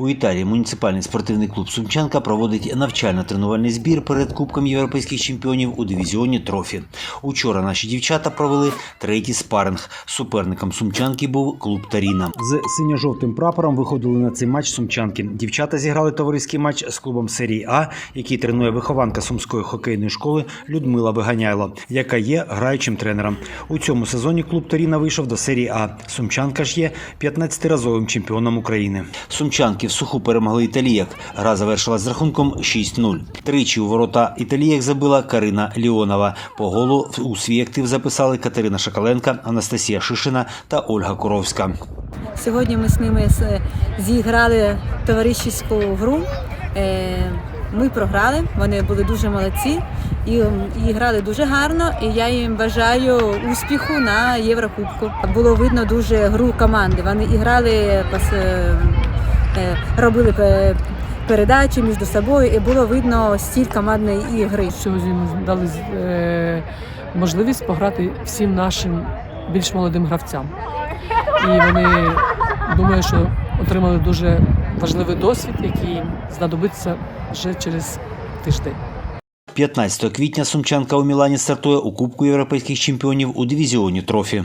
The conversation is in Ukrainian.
У Італії муніципальний спортивний клуб Сумчанка проводить навчально-тренувальний збір перед Кубком європейських чемпіонів у дивізіоні Трофі. Учора наші дівчата провели третій спаринг. Суперником Сумчанки був клуб Таріна. З синьо-жовтим прапором виходили на цей матч Сумчанки. Дівчата зіграли товариський матч з клубом серії А, який тренує вихованка сумської хокейної школи Людмила Виганяйло, яка є граючим тренером. У цьому сезоні клуб Таріна вийшов до серії А. Сумчанка ж є 15-разовим чемпіоном України. Сумчанки в суху перемогли італіяк. Гра завершилась з рахунком 6-0. Тричі у ворота італіяк забила Карина Ліонова. По голу у свій актив записали Катерина Шакаленка, Анастасія Шишина та Ольга Коровська. Сьогодні ми з ними зіграли товаришівську гру. Е, Ми програли, вони були дуже молодці і, і грали дуже гарно. І я їм бажаю успіху на Єврокубку. Було видно дуже гру команди. Вони і грали, пас- е, робили передачі між собою, і було видно стіль командної ігри. Сьогодні ми дали е, можливість пограти всім нашим більш молодим гравцям. І вони думаю, що отримали дуже важливий досвід, який знадобиться вже через тиждень. 15 квітня Сумчанка у Мілані стартує у Кубку європейських чемпіонів у дивізіоні Трофі.